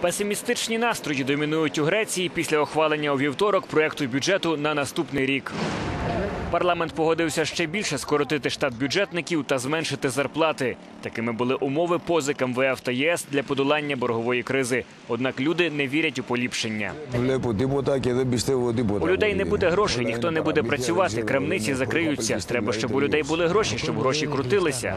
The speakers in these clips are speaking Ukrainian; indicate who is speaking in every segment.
Speaker 1: Песимістичні настрої домінують у Греції після ухвалення у вівторок проєкту бюджету на наступний рік. Парламент погодився ще більше скоротити штат бюджетників та зменшити зарплати. Такими були умови позик МВФ та ЄС для подолання боргової кризи. Однак люди не вірять у поліпшення. У людей не буде грошей, ніхто не буде працювати. Крамниці закриються. Треба, щоб у людей були гроші, щоб гроші крутилися.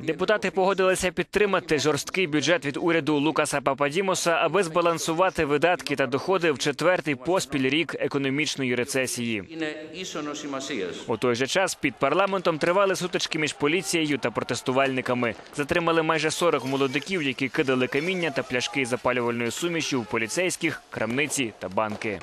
Speaker 1: Депутати погодилися підтримати жорсткий бюджет від уряду Лукаса Пападімоса, аби збалансувати видатки та доходи в четвертий поспіль рік економічної рецесії. У той же час під парламентом тривали сутички між поліцією та протестувальниками. Затримали майже 40 молодиків, які кидали каміння та пляшки запалювальної суміші в поліцейських, крамниці та банки.